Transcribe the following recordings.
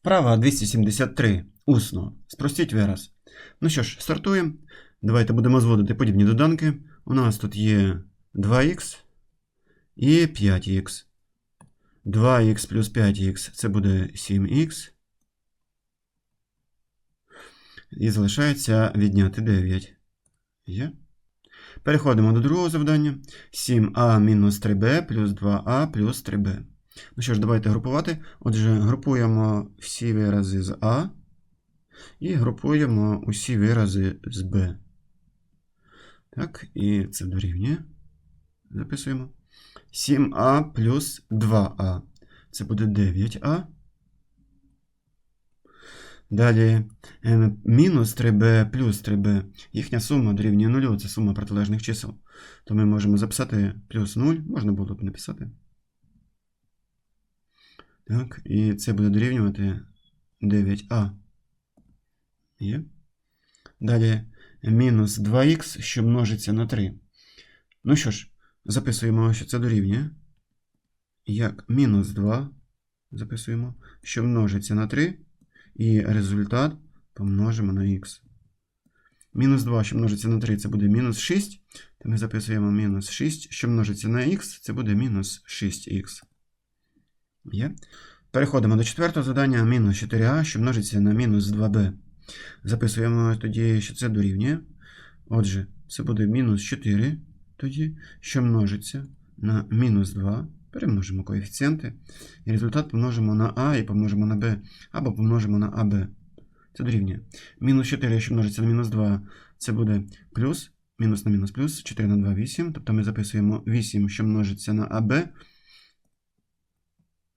Вправа 273. Усно. Спростіть вираз. Ну що ж, стартуємо. Давайте будемо зводити подібні доданки. У нас тут є 2х і 5х. 2х плюс 5х це буде 7х. І залишається відняти 9. Є. Переходимо до другого завдання. 7а мінус 3b плюс 2а плюс 3b. Ну що ж, давайте групувати. Отже, групуємо всі вирази з А і групуємо усі вирази з Б. Так, і це дорівнює. Записуємо. 7а плюс 2а. Це буде 9а. Далі е, мінус 3b плюс 3b. Їхня сума дорівнює 0, це сума протилежних чисел. То ми можемо записати плюс 0, можна було б написати. Так, і це буде дорівнювати 9а. Є. Далі мінус 2х, що множиться на 3. Ну що ж, записуємо, що це дорівнює. Як мінус 2 записуємо, що множиться на 3. І результат помножимо на х. Мінус 2, що множиться на 3, це буде мінус 6. То ми записуємо мінус 6, що множиться на х, це буде мінус 6х. Є. Переходимо до четвертого завдання. Мінус 4а, що множиться на мінус 2b. Записуємо тоді, що це дорівнює. Отже, це буде мінус 4, тоді, що множиться на мінус 2. Перемножимо коефіцієнти. І результат помножимо на а і помножимо на b, або помножимо на аб. Це дорівнює. Мінус 4, що множиться на мінус 2, це буде плюс, мінус на мінус плюс, 4 на 2 8. Тобто ми записуємо 8, що множиться на аб.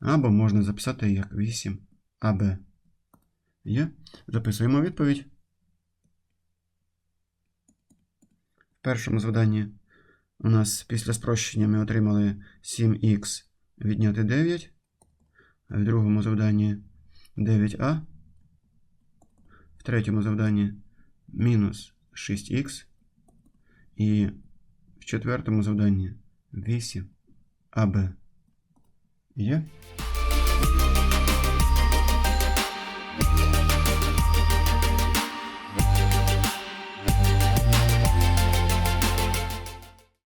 Або можна записати як 8 АБ. Є. Записуємо відповідь. В першому завданні у нас після спрощення ми отримали 7х відняти 9. А в другому завданні 9а. В третьому завданні мінус 6х. І в четвертому завданні 8 АБ. Є?